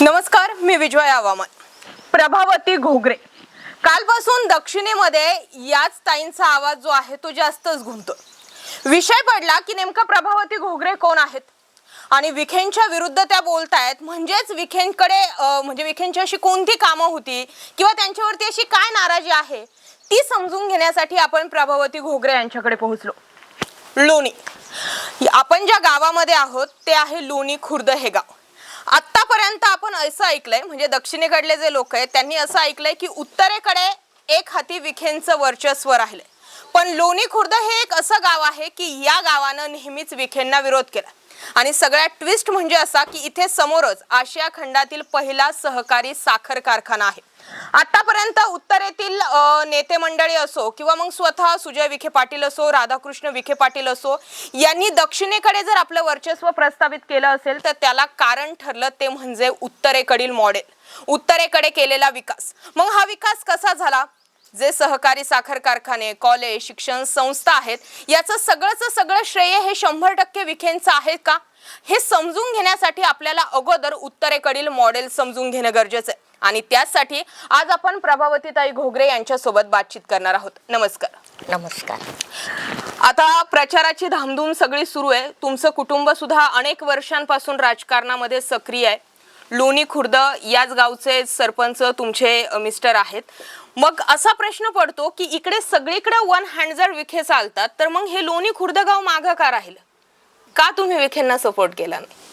नमस्कार मी विजय आवामन. प्रभावती घोगरे. कालपासून दक्षिणेमध्ये याच ताईंचा आवाज जो आहे तो जास्तच घुमतो विषय पडला की नेमका प्रभावती घोगरे कोण आहेत? आणि विखेंच्या विरुद्ध त्या बोलतायत म्हणजेच विखेंकडे म्हणजे विखेंची अशी कोणती कामं होती किंवा त्यांच्यावरती अशी काय नाराजी आहे ती समजून घेण्यासाठी आपण प्रभावती घोगरे यांच्याकडे पोहोचलो. लोणी. आपण ज्या गावामध्ये आहोत ते आहे लोणी खुर्द हे गाव. आतापर्यंत आपण असं ऐकलंय म्हणजे दक्षिणेकडले जे लोक आहेत त्यांनी असं ऐकलंय की उत्तरेकडे एक हाती विखेंचं वर्चस्व राहिलंय. पण लोणी खुर्द हे एक असं गाव आहे की या गावानं नेहमीच विखेंना विरोध केला. आणि सगळ्यात ट्विस्ट म्हणजे असा की इथे समोरच आशिया खंडातील पहिला सहकारी साखर कारखाना आहे. आतापर्यंत उत्तरेतील नेते मंडळी असो किंवा मग स्वतः सुजय विखे पाटील असो राधाकृष्ण विखे पाटील असो यांनी दक्षिणेकडे जर आपलं वर्चस्व प्रस्थापित केलं असेल तर त्याला कारण ठरलं ते म्हणजे उत्तरेकडील मॉडेल उत्तरेकडे केलेला विकास. मग हा विकास कसा झाला? जे सहकारी साखर कारखाने कॉलेज शिक्षण संस्था आहेत याचं सगळंच सगळं श्रेय हे शंभर टक्के विखेंचं आहे का? हे समजून घेण्यासाठी आपल्याला अगोदर उत्तरेकडील मॉडेल समजून घेणं गरजेचं आहे. आणि त्याचसाठी आज आपण प्रभावतीताई घोगरे यांच्यासोबत बातचीत करणार आहोत. नमस्कार. नमस्कार. आता प्रचाराची धामधूम सगळी सुरू आहे. तुमचं कुटुंब सुद्धा अनेक वर्षांपासून राजकारणामध्ये सक्रिय आहे. लोणी खुर्द याच गावचे सरपंच तुमचे मिस्टर आहेत. मग असा प्रश्न पडतो की इकडे सगळीकडे वन हँड जर विखे चालतात तर मग हे लोणी खुर्द गाव मागं का राहिलं का तुम्ही विखेंना सपोर्ट केला नाही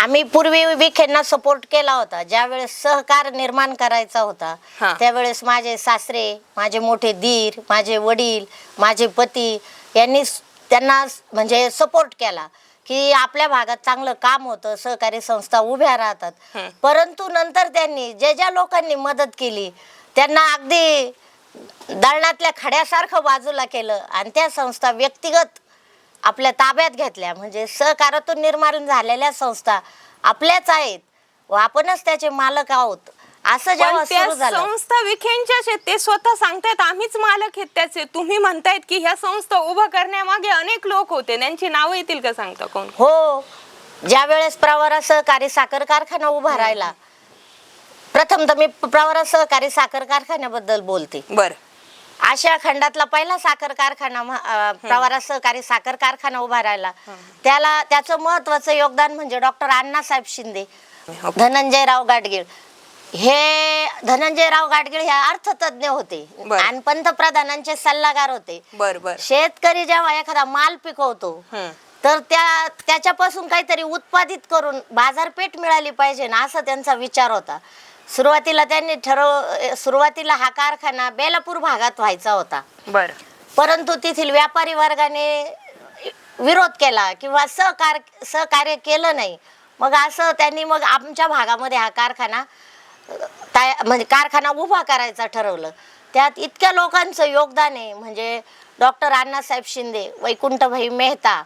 आम्ही पूर्वी विखेंना सपोर्ट केला होता ज्यावेळेस सहकार निर्माण करायचा होता हा. त्यावेळेस माझे सासरे माझे मोठे दीर माझे वडील माझे पती यांनी स- त्यांना स- म्हणजे सपोर्ट केला की आपल्या भागात चांगलं काम होतं सहकारी संस्था उभ्या राहतात हं. परंतु नंतर त्यांनी ज्या ज्या लोकांनी मदत केली त्यांना अगदी दळणातल्या खड्यासारखं बाजूला केलं आणि त्या संस्था व्यक्तिगत आपल्या ताब्यात घेतल्या. म्हणजे सहकारातून निर्माण झालेल्या संस्था आपल्याच आहेत व आपणच त्याचे मालक आहोत. असं जेव्हा संस्था विखेंच्याच आहेत ते स्वतः सांगतायत आम्हीच मालक आहेत त्याचे. तुम्ही म्हणतायत की ह्या संस्था उभं करण्यामागे अनेक लोक होते. त्यांची नावं येतील का सांगता कोण? हो. ज्या वेळेस प्रवरा सहकारी साखर कारखाना उभा राहिला प्रथम तर मी प्रवरा सहकारी साखर कारखान्याबद्दल बोलते. बर. आशिया खंडातला पहिला साखर कारखाना प्रवरा सहकारी साखर कारखाना उभा राहिला. त्याला त्याचं महत्वाचं योगदान म्हणजे डॉक्टर अण्णासाहेब शिंदे. धनंजयराव गाडगीळ. हे धनंजयराव गाडगीळ हे अर्थतज्ञ होते. आणि पंतप्रधानांचे सल्लागार होते. बर बर. शेतकरी जेव्हा एखादा माल पिकवतो. तर त्या त्याच्यापासून काहीतरी उत्पादित करून बाजारपेठ मिळाली पाहिजे ना असा त्यांचा विचार होता. सुरुवातीला त्यांनी ठरव सुरुवातीला हा कारखाना बेलापूर भागात व्हायचा होता. बर. परंतु तेथील व्यापारी वर्गाने विरोध केला किंवा सहकार सहकार्य केलं नाही. मग असं त्यांनी मग आमच्या भागामध्ये हा कारखाना तया म्हणजे कारखाना उभा करायचा ठरवलं. त्यात इतक्या लोकांचं योगदान आहे म्हणजे डॉक्टर अण्णासाहेब शिंदे वैकुंठभाई मेहता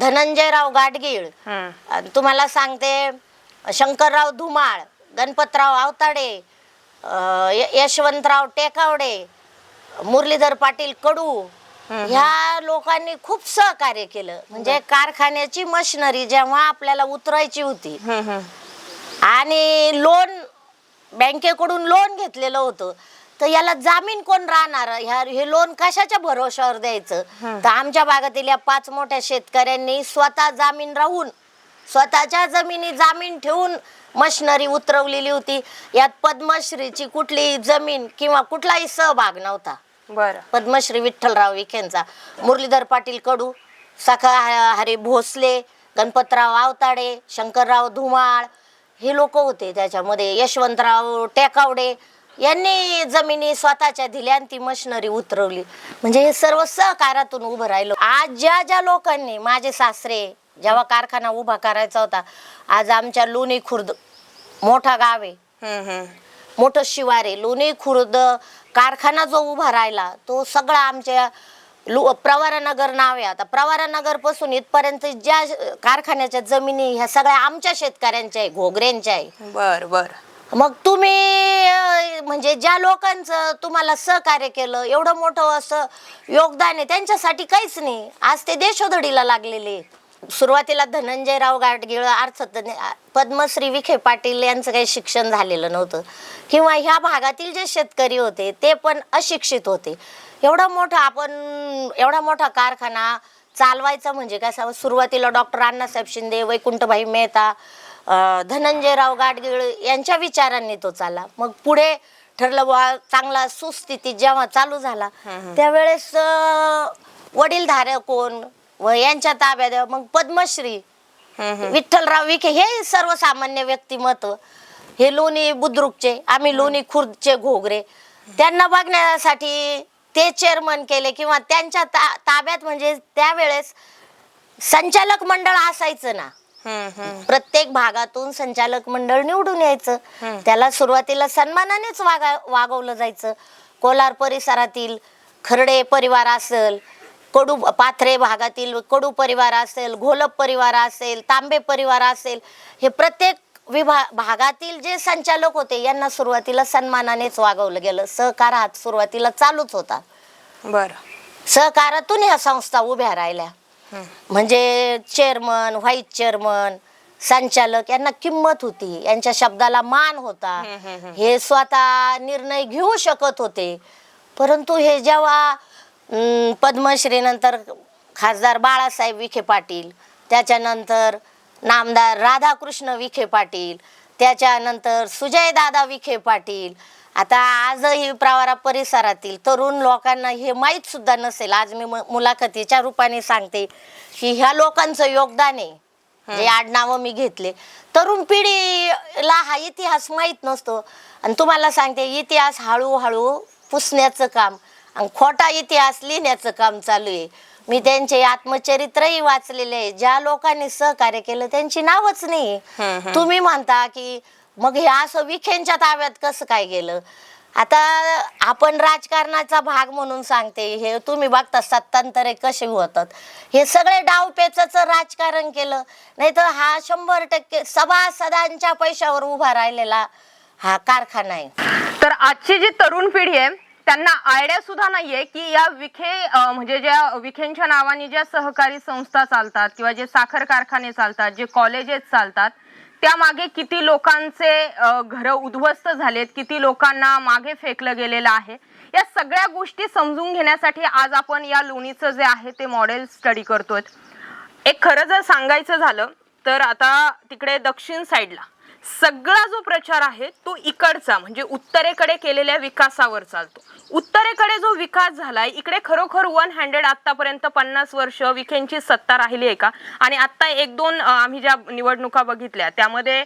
धनंजयराव गाडगीळ. तुम्हाला सांगते शंकरराव धुमाळ गणपतराव आवताडे यशवंतराव टेकावडे मुरलीधर पाटील कडू ह्या लोकांनी खूप सहकार्य केलं. म्हणजे कारखान्याची मशिनरी जेव्हा आपल्याला उतरायची होती. आणि लोन बँकेकडून लोन घेतलेलं होतं तर याला जामीन कोण राहणार? ह्या हे लोन कशाच्या भरोशावर द्यायचं? तर आमच्या भागातील या पाच मोठ्या शेतकऱ्यांनी स्वतः जामीन राहून स्वतःच्या जमिनी जामीन ठेवून मशिनरी उतरवलेली होती. यात पद्मश्रीची कुठलीही जमीन किंवा कुठलाही सहभाग नव्हता. बर. पद्मश्री विठ्ठलराव विखेंचा. मुरलीधर पाटील कडू सखा हरी भोसले गणपतराव आवताडे शंकरराव धुमाळ हे लोक होते त्याच्यामध्ये. यशवंतराव टेकावडे यांनी जमिनी स्वतःच्या दिल्या आणि ती मशिनरी उतरवली. म्हणजे हे सर्व सहकारातून उभं राहिलो. आज ज्या ज्या लोकांनी माझे सासरे जेव्हा कारखाना उभा करायचा होता आज आमच्या लोणी खुर्द मोठा गाव आहे. हम्म, हम्म. मोठं शिवार आहे. लोणी खुर्द कारखाना जो उभा राहिला तो सगळा आमच्या लु प्रवारानगर नाव आहे. आता प्रवारानगरपासून इथपर्यंत ज्या कारखान्याच्या जमिनी ह्या सगळ्या आमच्या शेतकऱ्यांच्या आहे घोगऱ्यांच्या आहे. बर बर. मग तुम्ही अं, म्हणजे ज्या लोकांचं तुम्हाला सहकार्य केलं एवढं मोठं असं योगदान आहे त्यांच्यासाठी काहीच नाही. आज ते देशोधडीला लागलेले आहेत. सुरुवातीला धनंजयराव गाडगीळ अर्थतज्ञ पद्मश्री विखे पाटील यांचं काही शिक्षण झालेलं नव्हतं. किंवा ह्या भागातील जे शेतकरी होते ते पण अशिक्षित होते. एवढा मोठा आपण एवढा मोठा कारखाना चालवायचा म्हणजे काय? सांगू सुरुवातीला डॉक्टर अण्णासाहेब शिंदे वैकुंठभाई मेहता धनंजयराव गाडगीळ यांच्या विचारांनी तो चालला. मग पुढे ठरलं बा चांगला सुस्थितीत जेव्हा चालू झाला त्यावेळेस अं, वडीलधारे कोण? व यांच्या ताब्यात मग पद्मश्री विठ्ठलराव विखे हे सर्वसामान्य व्यक्तिमत्व. हे लोणी बुद्रुकचे आम्ही लोणी खुर्दचे घोगरे. त्यांना बघण्यासाठी ते चेअरमन केले किंवा त्यांच्या ता ताब्यात म्हणजे त्यावेळेस संचालक मंडळ असायचं ना. प्रत्येक भागातून संचालक मंडळ निवडून यायचं. त्याला सुरुवातीला सन्मानानेच वागा वागवलं जायचं. कोलार परिसरातील खर्डे परिवार असेल कडू पाथरे भागातील कडू परिवार असेल घोलप परिवार असेल तांबे परिवार असेल हे प्रत्येक विभा भागातील जे संचालक होते यांना सुरुवातीला सन्मानानेच वागवलं गेलं. सहकार हा सुरुवातीला चालूच होता. बर. सहकारातून ह्या संस्था उभ्या राहिल्या. म्हणजे चेअरमन व्हाईस चेअरमन संचालक यांना किंमत होती. यांच्या शब्दाला मान होता. हे स्वतः निर्णय घेऊ शकत होते. परंतु हे जेव्हा अं, पद्मश्री नंतर खासदार बाळासाहेब विखे पाटील त्याच्यानंतर नामदार राधाकृष्ण विखे पाटील त्याच्यानंतर सुजयदादा विखे पाटील. आता आजही प्रवारा परिसरातील तरुण लोकांना हे माहीत सुद्धा नसेल. आज मी मु- मुलाखतीच्या रूपाने सांगते की ह्या लोकांचं योगदान आहे. जे आडनावं मी घेतले. तरुण पिढीला हा इतिहास माहीत नसतो. आणि तुम्हाला सांगते इतिहास हळूहळू पुसण्याचं काम आणि खोटा इतिहास लिहिण्याचं काम चालू आहे. मी त्यांचे आत्मचरित्रही वाचलेले आहे. ज्या लोकांनी सहकार्य केलं त्यांची नावच नाही तुम्ही म्हणता की मग हे असं विखेंच्या ताब्यात कसं काय गेलं? आता आपण राजकारणाचा भाग म्हणून सांगते हे तुम्ही बघता सत्तांतरे कसे होतात. हे सगळे डावपेचाच राजकारण केलं. नाही तर हा शंभर टक्के सभासदांच्या पैशावर उभा राहिलेला हा कारखाना आहे. तर आजची जी तरुण पिढी आहे त्यांना आयडिया सुद्धा नाहीये की या विखे म्हणजे ज्या विखेंच्या नावाने ज्या सहकारी संस्था चालतात किंवा जे साखर कारखाने चालतात जे कॉलेजेस चालतात त्यामागे किती लोकांचे घर उद्ध्वस्त झालेत किती लोकांना मागे फेकलं गेलेलं आहे या सगळ्या गोष्टी समजून घेण्यासाठी आज आपण या लोणीचं जे आहे ते मॉडेल स्टडी करतोय. एक खरं जर सांगायचं झालं तर आता तिकडे दक्षिण साईडला सगळा जो प्रचार आहे तो इकडचा म्हणजे उत्तरेकडे केलेल्या विकासावर चालतो. उत्तरेकडे जो विकास झालाय इकडे खरोखर वन हँड्रेड आतापर्यंत पन्नास वर्ष विखेंची सत्ता राहिली आहे का? आणि आता एक दोन आम्ही ज्या निवडणुका बघितल्या त्यामध्ये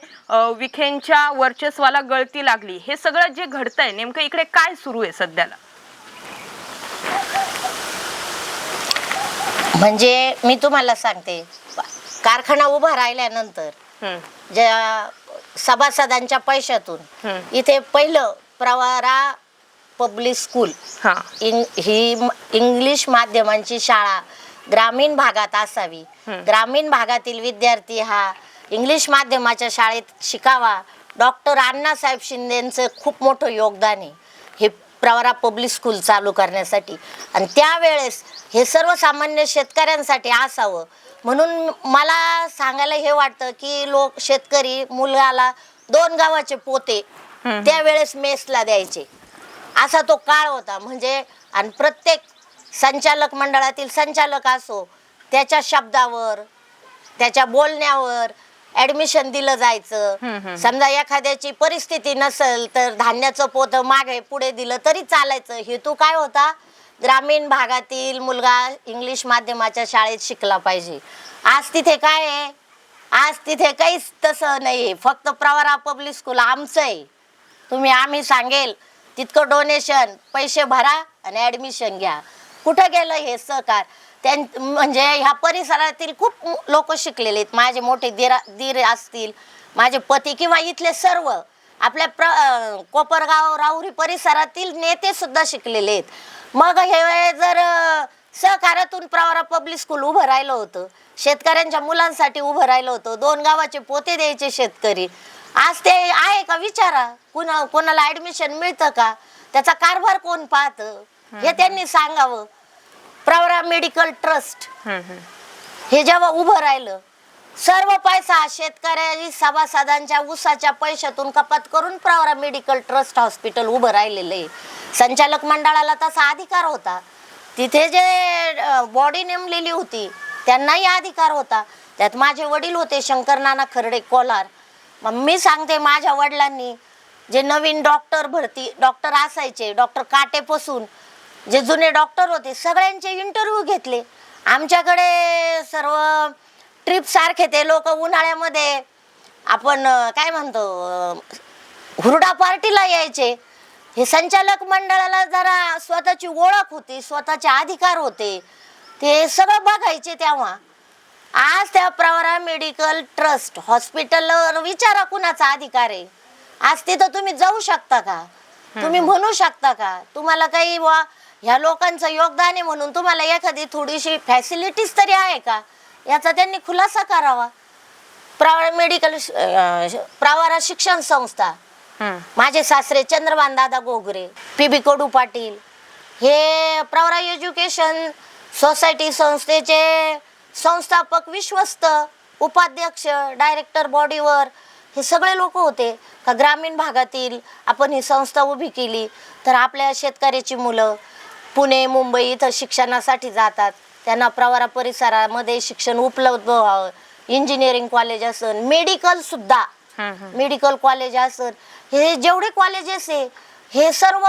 विखेंच्या वर्चस्वाला गळती लागली. हे सगळं जे घडतंय नेमकं इकडे काय सुरू आहे सध्याला? म्हणजे मी तुम्हाला सांगते कारखाना उभा राहिल्यानंतर ज्या सभासदांच्या पैशातून. इथे पहिलं प्रवारा पब्लिक स्कूल. हा. इंग ही म- इंग्लिश माध्यमांची शाळा ग्रामीण भागात असावी. ग्रामीण भागातील विद्यार्थी हा इंग्लिश माध्यमाच्या शाळेत शिकावा. डॉक्टर अण्णासाहेब शिंदेचं खूप मोठं योगदान आहे. हे प्रवरा पब्लिक स्कूल चालू करण्यासाठी. आणि त्यावेळेस हे सर्वसामान्य शेतकऱ्यांसाठी असावं. म्हणून मला सांगायला हे वाटतं की लोक शेतकरी मुलाला दोन गावाचे पोते त्यावेळेस मेसला द्यायचे. असा तो काळ होता. म्हणजे आणि प्रत्येक संचालक मंडळातील संचालक असो त्याच्या शब्दावर त्याच्या बोलण्यावर ऍडमिशन दिलं जायचं. समजा एखाद्याची परिस्थिती नसेल तर धान्याचं पोत मागे पुढे दिलं तरी चालायचं. हेतू काय होता? ग्रामीण भागातील मुलगा इंग्लिश माध्यमाच्या शाळेत शिकला पाहिजे. आज तिथे काय आहे? आज तिथे काहीच तसं नाही आहे फक्त प्रवारा पब्लिक स्कूल आमचं आहे. तुम्ही आम्ही सांगेल तितकं डोनेशन पैसे भरा आणि ॲडमिशन घ्या. कुठं गेलं हे सहकार? त्यां म्हणजे ह्या परिसरातील खूप लोक शिकलेले आहेत. माझे मोठे दिरा दीर असतील माझे पती किंवा इथले सर्व. आपल्या प्र कोपरगाव राहुरी परिसरातील नेते सुद्धा शिकलेले आहेत. मग हे जर अं, सहकारातून प्रवारा पब्लिक स्कूल उभं राहिलं होतं शेतकऱ्यांच्या मुलांसाठी उभं राहिलं होतं दोन गावाचे पोते द्यायचे शेतकरी. आज ते आहे का विचारा कुणा कोणाला ऍडमिशन मिळतं का? त्याचा कारभार कोण पाहतं? हे त्यांनी सांगावं. Pravara medical trust. हे जेव्हा उभं राहिलं सर्व पैसा शेतकऱ्याची सभासदांच्या ऊसाच्या पैशातून कपात करून प्रवरा मेडिकल ट्रस्ट हॉस्पिटल उभं राहिलेलं. आहे संचालक मंडळाला तसा अधिकार होता. तिथे जे बॉडी नेमलेली होती त्यांनाही अधिकार होता. त्यात माझे वडील होते शंकर नाना खर्डे कोलार. मग मी सांगते माझ्या वडिलांनी जे नवीन डॉक्टर भरती डॉक्टर असायचे डॉक्टर काटेपासून जे जुने डॉक्टर होते सगळ्यांचे इंटरव्ह्यू घेतले. आमच्याकडे सर्व ट्रिप सारखे ते लोक उन्हाळ्यामध्ये आपण काय म्हणतो हुरडा पार्टीला यायचे. हे संचालक मंडळाला जरा स्वतःची ओळख होती स्वतःचे अधिकार होते. ते सगळं बघायचे तेव्हा. आज त्या प्रवरा मेडिकल ट्रस्ट हॉस्पिटलवर विचारा कुणाचा अधिकार आहे. आज तिथं तुम्ही जाऊ शकता का? तुम्ही म्हणू शकता का? तुम्हाला काही बुवा ह्या लोकांचं योगदान आहे म्हणून तुम्हाला एखादी थोडीशी फॅसिलिटीज तरी आहे का? याचा त्यांनी खुलासा करावा. प्रवरा मेडिकल प्रवरा शिक्षण संस्था. हम्म. माझे सासरे चंद्रभान दादा गोगरे पी बी कडू पाटील हे प्रवरा एज्युकेशन सोसायटी संस्थेचे संस्थापक विश्वस्त उपाध्यक्ष डायरेक्टर बॉडीवर हे सगळे लोक होते. का ग्रामीण भागातील आपण ही संस्था उभी केली तर आपल्या शेतकऱ्याची मुलं पुणे मुंबई इथं शिक्षणासाठी जातात. त्यांना प्रवरा परिसरामध्ये शिक्षण उपलब्ध व्हावं इंजिनिअरिंग कॉलेज असन मेडिकल सुद्धा. मेडिकल कॉलेज असत हे जेवढे कॉलेजेस आहे हे सर्व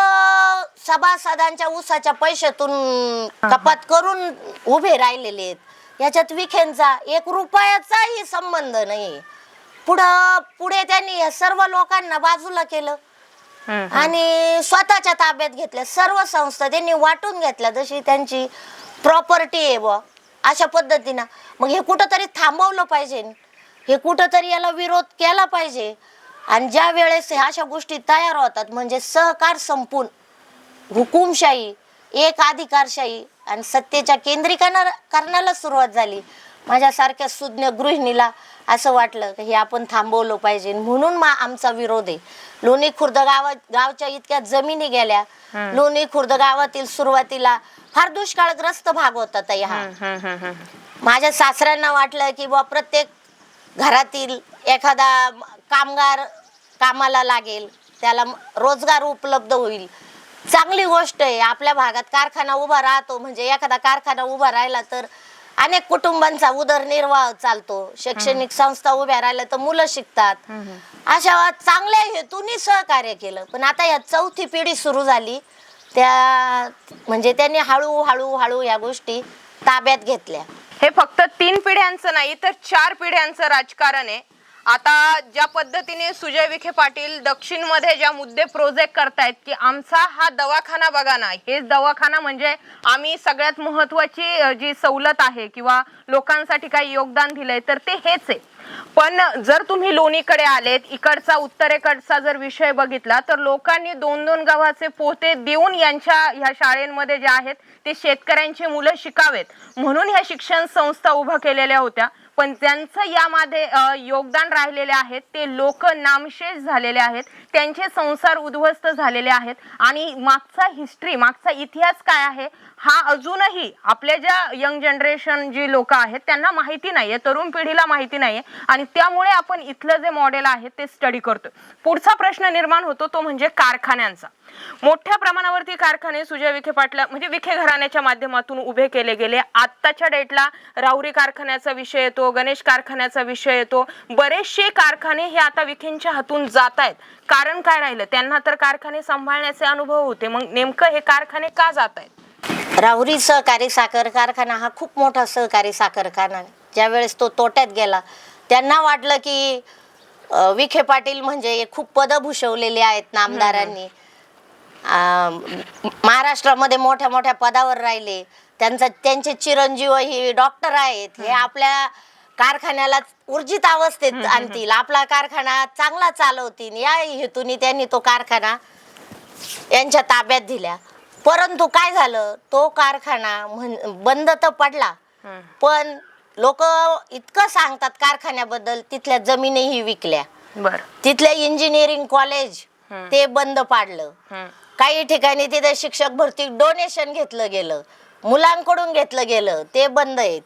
सभासदांच्या ऊसाच्या पैशातून कपात करून उभे राहिलेले आहेत. याच्यात विखेंचा एक रुपयाचाही संबंध नाही. पुढं पुढे त्यांनी या सर्व लोकांना बाजूला केलं. आणि स्वतःच्या ताब्यात घेतल्या. सर्व संस्था त्यांनी वाटून घेतल्या जशी त्यांची प्रॉपर्टी आहे बुवा. अशा पद्धतीनं. मग हे कुठंतरी थांबवलं पाहिजे. हे कुठंतरी याला विरोध केला पाहिजे. आणि ज्या वेळेस ह्या अशा गोष्टी तयार होतात म्हणजे सहकार संपून हुकुमशाही एक अधिकारशाही आणि सत्तेच्या केंद्रीकरणा करण्याला सुरुवात झाली. माझ्यासारख्या सुज्ञ गृहिणीला असं वाटलं की हे आपण थांबवलं पाहिजे. म्हणून मा आमचा विरोध आहे. लोणी खुर्द गावात गावच्या इतक्या जमिनी गेल्या. लोणी खुर्द गावातील सुरुवातीला फार दुष्काळग्रस्त भाग होता ताई हा. माझ्या सासऱ्यांना वाटलं की बा प्रत्येक घरातील एखादा कामगार कामाला लागेल. त्याला रोजगार उपलब्ध होईल. चांगली गोष्ट आहे. आपल्या भागात कारखाना उभा राहतो. म्हणजे एखादा कारखाना उभा राहिला तर अनेक कुटुंबांचा उदरनिर्वाह चालतो. शैक्षणिक संस्था उभ्या राहिल्या तर मुलं शिकतात. अशा चांगल्या हेतूनी सहकार्य केलं. पण आता या चौथी पिढी सुरू झाली. त्या म्हणजे त्यांनी हळू हळू हळू या गोष्टी ताब्यात घेतल्या. हे फक्त तीन पिढ्यांचं नाही तर चार पिढ्यांचं राजकारण आहे. आता ज्या पद्धतीने सुजय विखे पाटील दक्षिणमध्ये ज्या मुद्दे प्रोजेक्ट करतायत की आमचा हा दवाखाना बघा ना हे दवाखाना म्हणजे आम्ही सगळ्यात महत्वाची जी सवलत आहे किंवा लोकांसाठी काही योगदान दिलंय तर ते हेच आहे. पण जर तुम्ही लोणीकडे आलेत इकडचा उत्तरेकडचा जर विषय बघितला तर लोकांनी दोन दोन गावाचे पोते देऊन यांच्या ह्या शाळेमध्ये जे आहेत ते शेतकऱ्यांची मुलं शिकावेत. म्हणून ह्या शिक्षण संस्था उभ्या केलेल्या होत्या. पण ज्यांचं यामध्ये योगदान राहिलेले आहेत ते लोक नामशेष झालेले आहेत. त्यांचे संसार उद्ध्वस्त झालेले आहेत. आणि मागचा हिस्ट्री मागचा इतिहास काय आहे हा अजूनही आपल्या ज्या यंग जनरेशन जी लोक आहेत त्यांना माहिती नाहीये. तरुण पिढीला माहिती नाहीये. आणि त्यामुळे आपण इथलं जे मॉडेल आहे ते स्टडी करतोय. पुढचा प्रश्न निर्माण होतो तो म्हणजे कारखान्यांचा. मोठ्या प्रमाणावरती कारखाने सुजय विखे पाटला म्हणजे विखे घराण्याच्या माध्यमातून उभे केले गेले. आत्ताच्या डेटला राहुरी कारखान्याचा विषय येतो. गणेश कारखान्याचा विषय येतो. बरेचसे कारखाने हे आता विखेंच्या हातून जात आहेत. कारण काय राहिलं? त्यांना तर कारखाने सांभाळण्याचे अनुभव होते. मग नेमकं हे कारखाने का जात आहेत? राहुरी सहकारी साखर कारखाना हा खूप मोठा सहकारी साखर कारखाना. ज्यावेळेस तो तोट्यात गेला त्यांना वाटलं की विखे पाटील म्हणजे खूप पदं भूषवलेली आहेत नामदारांनी. महाराष्ट्रामध्ये मोठ्या मोठ्या पदावर राहिले. त्यांचा त्यांचे चिरंजीव ही डॉक्टर आहेत. हे आपल्या कारखान्याला ऊर्जित अवस्थेत आणतील. आपला कारखाना चांगला चालवतील. या हेतूने त्यांनी तो कारखाना यांच्या ताब्यात दिल्या. परंतु काय झालं? तो कारखाना म्हण- बंद तर पडला. पण लोक इतकं सांगतात कारखान्याबद्दल तिथल्या जमिनीही विकल्या. बर. तिथल्या इंजिनिअरिंग कॉलेज हम्म. ते बंद पाडलं. काही ठिकाणी तिथे शिक्षक भरती डोनेशन घेतलं गेलं. मुलांकडून घेतलं गेलं. ते बंद आहेत.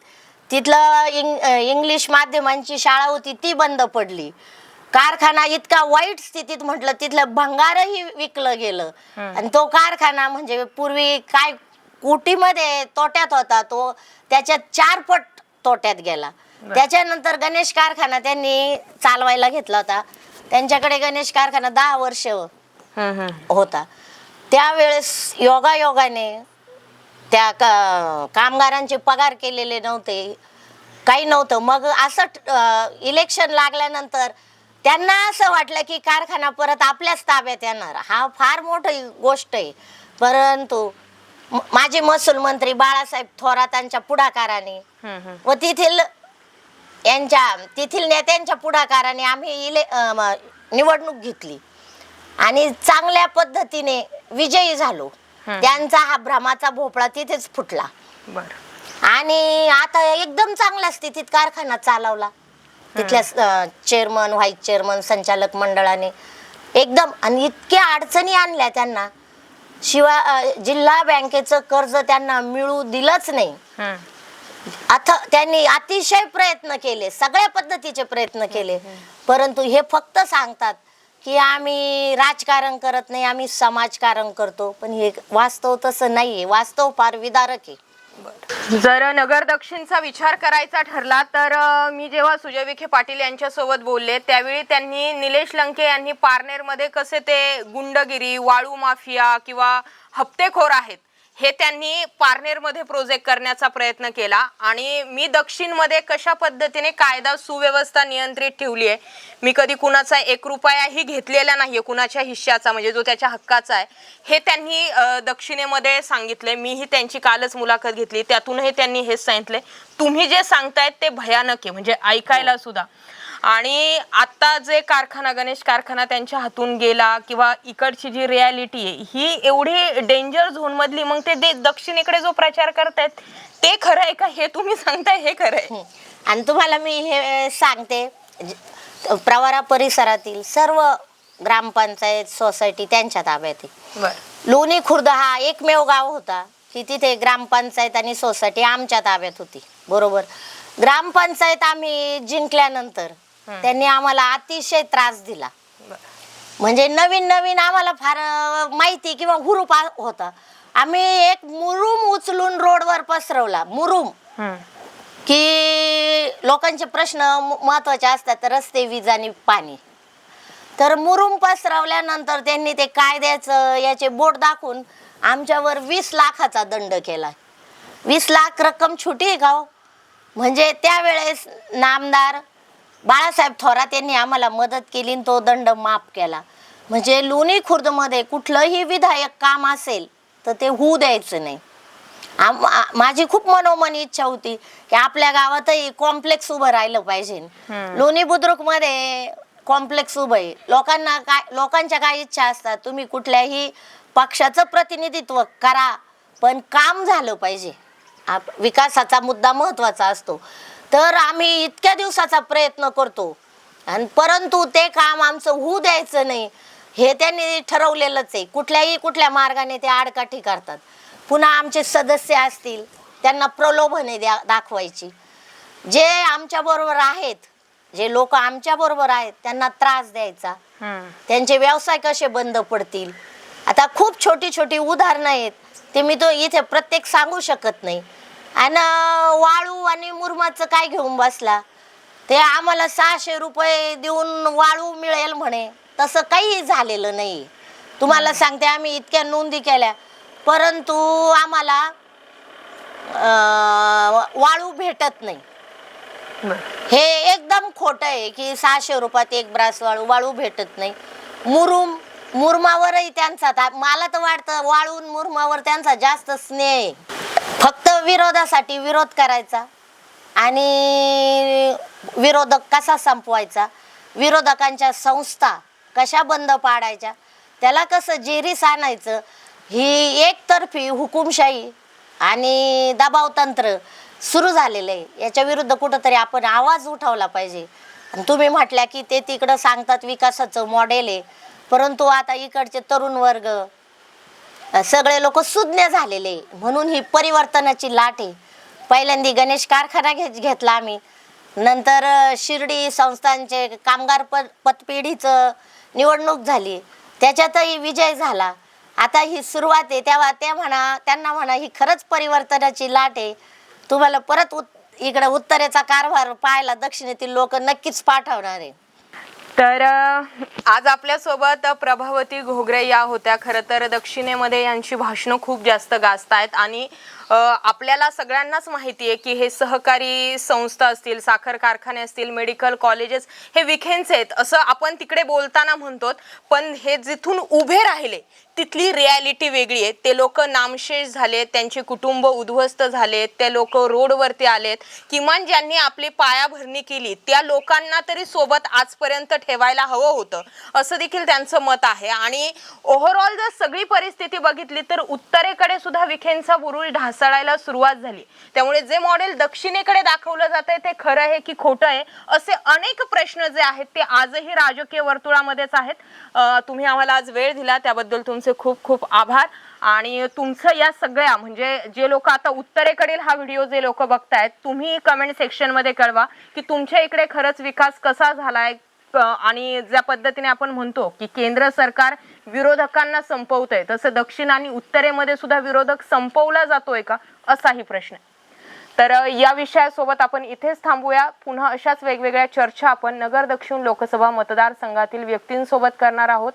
तिथलं इंग इंग्लिश माध्यमांची शाळा होती ती बंद पडली. कारखाना इतका वाईट स्थितीत म्हटलं तिथलं भंगारही विकलं गेलं. आणि तो कारखाना म्हणजे पूर्वी काय कोटीमध्ये तोट्यात होता तो त्याच्यात चार पट तोट्यात गेला. त्याच्यानंतर गणेश कारखाना त्यांनी चालवायला घेतला होता. त्यांच्याकडे गणेश कारखाना दहा वर्ष होता. त्यावेळेस योगायोगाने त्या का कामगारांचे पगार केलेले नव्हते. काही नव्हतं. मग असं इलेक्शन लागल्यानंतर त्यांना असं वाटलं की कारखाना परत आपल्याच ताब्यात येणार. हा फार मोठी गोष्ट आहे. परंतु माजी महसूल मंत्री बाळासाहेब थोरातांच्या पुढाकाराने व तेथील यांच्या तेथील नेत्यांच्या पुढाकाराने आम्ही इले निवडणूक घेतली. आणि चांगल्या पद्धतीने विजयी झालो. त्यांचा हा भ्रमाचा भोपळा तिथेच फुटला. बर. आणि आता एकदम चांगल्या स्थितीत कारखाना चालवला. तिथल्या चेअरमन व्हाईस चेअरमन संचालक मंडळाने एकदम आणि इतक्या अडचणी आणल्या त्यांना. शिवाय जिल्हा बँकेचं कर्ज त्यांना मिळू दिलंच नाही. आता त्यांनी अतिशय प्रयत्न केले सगळ्या पद्धतीचे प्रयत्न केले. परंतु हे फक्त सांगतात की आम्ही राजकारण करत नाही आम्ही समाजकारण करतो. पण हे वास्तव तसं नाहीये. वास्तव फार विदारक आहे. जर नगर दक्षिणचा विचार करायचा ठरला तर अ, मी जेव्हा सुजय विखे पाटील यांच्यासोबत बोलले त्यावेळी त्यांनी निलेश लंके यांनी पारनेरमध्ये कसे ते गुंडगिरी वाळू माफिया किंवा हप्तेखोर आहेत हे त्यांनी पारनेरमध्ये प्रोजेक्ट करण्याचा प्रयत्न केला. आणि मी दक्षिणमध्ये कशा पद्धतीने कायदा सुव्यवस्था नियंत्रित ठेवली आहे मी कधी कुणाचा एक रुपयाही घेतलेला नाहीये कुणाच्या हिश्श्याचा म्हणजे जो त्याच्या हक्काचा आहे हे त्यांनी दक्षिणेमध्ये सांगितले मीही त्यांची कालच मुलाखत घेतली. त्यातूनही त्यांनी हेच सांगितले तुम्ही जे सांगतायत ते भयानक आहे. म्हणजे ऐकायला सुद्धा. आणि आता जे कारखाना गणेश कारखाना त्यांच्या हातून गेला किंवा इकडची जी रियालिटी आहे ही एवढी डेंजर झोन मधली मग ते दे- दक्षिणेकडे जो प्रचार करतायत ते खरं आहे का? हे तुम्ही सांगताय हे खरं आहे. हं. आणि तुम्हाला मी हे सांगते प्रवरा परिसरातील सर्व ग्रामपंचायत सोसायटी त्यांच्या ताब्यात लोणी खुर्द हा एकमेव गाव होता की तिथे ग्रामपंचायत आणि सोसायटी आमच्या ताब्यात होती. बरोबर? ग्रामपंचायत आम्ही जिंकल्यानंतर त्यांनी आम्हाला अतिशय त्रास दिला. म्हणजे नवीन नवीन आम्हाला फार माहिती किंवा हुरूप होता. आम्ही एक मुरुम उचलून रोडवर पसरवला. मुरुम. की लोकांचे प्रश्न महत्त्वाचे असतात रस्ते वीज आणि पाणी. तर मुरुम पसरवल्यानंतर त्यांनी ते कायद्याचं याचे बोट दाखवून आमच्यावर वीस लाखाचा दंड केला. वीस लाख रक्कम छोटी आहे का हो? म्हणजे त्यावेळेस नामदार बाळासाहेब थोरात यांनी आम्हाला मदत केली आणि तो दंड माफ केला. म्हणजे लोणी खुर्दमध्ये कुठलंही विधायक काम असेल तर ते होऊ द्यायचं नाही. आम- माझी खूप मनोमन इच्छा होती की आपल्या गावातही कॉम्प्लेक्स उभं राहिलं पाहिजे. लोणी बुद्रुकमध्ये कॉम्प्लेक्स उभं आहे. लोकांना काय लोकांच्या काय इच्छा असतात तुम्ही कुठल्याही पक्षाचं प्रतिनिधित्व करा पण काम झालं पाहिजे. आप- विकासाचा मुद्दा महत्त्वाचा असतो. तर आम्ही इतक्या दिवसाचा प्रयत्न करतो. आणि परंतु ते काम आमचं होऊ द्यायचं नाही. हे त्यांनी ठरवलेलंच आहे. कुठल्याही कुठल्या मार्गाने ते आडकाठी करतात. पुन्हा आमचे सदस्य असतील त्यांना प्रलोभने द्या दाखवायची. जे आमच्या बरोबर आहेत जे लोक आमच्या बरोबर आहेत त्यांना त्रास द्यायचा. त्यांचे व्यवसाय कसे बंद पडतील? आता खूप छोटी छोटी उदाहरणं आहेत. ते मी तो इथे प्रत्येक सांगू शकत नाही. आणि वाळू आणि मुरमाचं काय घेऊन बसला? ते आम्हाला सहाशे रुपये देऊन वाळू मिळेल म्हणे. तसं काही झालेलं नाही. तुम्हाला सांगते आम्ही इतक्या नोंदी केल्या. परंतु आम्हाला वाळू भेटत नाही. हे एकदम खोटं आहे की सहाशे रुपयात एक ब्रास वाळू वाळू भेटत नाही. मुरुम मुरमावरही त्यांचा मला तर वाटतं वाळून मुरमावर त्यांचा जास्त स्नेह आहे. फक्त विरोधासाठी विरोध करायचा आणि विरोधक कसा संपवायचा? विरोधकांच्या संस्था कशा बंद पाडायच्या? त्याला कसं जेरीस आणायचं? ही एकतर्फी हुकुमशाही आणि दबावतंत्र सुरू झालेलं आहे. याच्या विरुद्ध कुठंतरी आपण आवाज उठवला पाहिजे. तुम्ही म्हटल्या की ते तिकडं सांगतात विकासाचं मॉडेल आहे. परंतु आता इकडचे तरुण वर्ग सगळे लोक सुज्ञ झालेले. म्हणून ही परिवर्तनाची लाट आहे. पहिल्यांदा गणेश कारखाना घेत घेतला आम्ही. नंतर शिर्डी संस्थांचे कामगार प पतपिढीचं निवडणूक झाली. त्याच्यातही विजय झाला. आता ही सुरुवात आहे. तेव्हा ते म्हणा त्यांना म्हणा ही खरंच परिवर्तनाची लाट आहे. तुम्हाला परत उत इकडं उत्तरेचा कारभार पाहायला दक्षिणेतील लोक नक्कीच पाठवणार आहे. तर आज आपल्यासोबत प्रभावती घोगरे या होत्या. खरं तर दक्षिणेमध्ये यांची भाषणं खूप जास्त गाजत आहेत आणि आपल्याला सगळ्यांनाच माहिती आहे की हे सहकारी संस्था असतील साखर कारखाने असतील मेडिकल कॉलेजेस हे विखेंचे आहेत. असं आपण तिकडे बोलताना म्हणतो पण हे जिथून उभे राहिले तिथली रियालिटी वेगळी आहे. ते लोक नामशेष झालेत त्यांचे कुटुंब उद्ध्वस्त झालेत ते लोक रोडवरती आलेत. किमान ज्यांनी आपली पायाभरणी केली त्या लोकांना तरी सोबत आजपर्यंत ठेवायला हवं होतं. असं देखील त्यांचं मत आहे. आणि ओव्हरऑल जर सगळी परिस्थिती बघितली तर उत्तरेकडे सुद्धा विखेंचा बुरुज ढासळायला सुरुवात झाली. त्यामुळे जे मॉडेल दक्षिणेकडे दाखवलं जात आहे ते खरं आहे की खोटं आहे असे अनेक प्रश्न जे आहेत ते आजही राजकीय वर्तुळामध्येच आहेत. तुम्ही आम्हाला आज वेळ दिला त्याबद्दल तुमचे खूप खूप आभार. आणि तुमचं या सगळ्या म्हणजे जे लोक आता उत्तरेकडील हा व्हिडिओ जे लोक बघतायत तुम्ही कमेंट सेक्शनमध्ये कळवा की तुमच्या इकडे खरंच विकास कसा झालाय. आणि ज्या पद्धतीने आपण म्हणतो की केंद्र सरकार विरोधकांना संपवतंय. तसं दक्षिण आणि उत्तरेमध्ये सुद्धा विरोधक संपवला जातोय का? असाही प्रश्न आहे. तर या विषयासोबत आपण इथेच थांबूया. पुन्हा अशाच वेगवेगळ्या चर्चा आपण नगर दक्षिण लोकसभा मतदारसंघातील व्यक्तींसोबत करणार आहोत.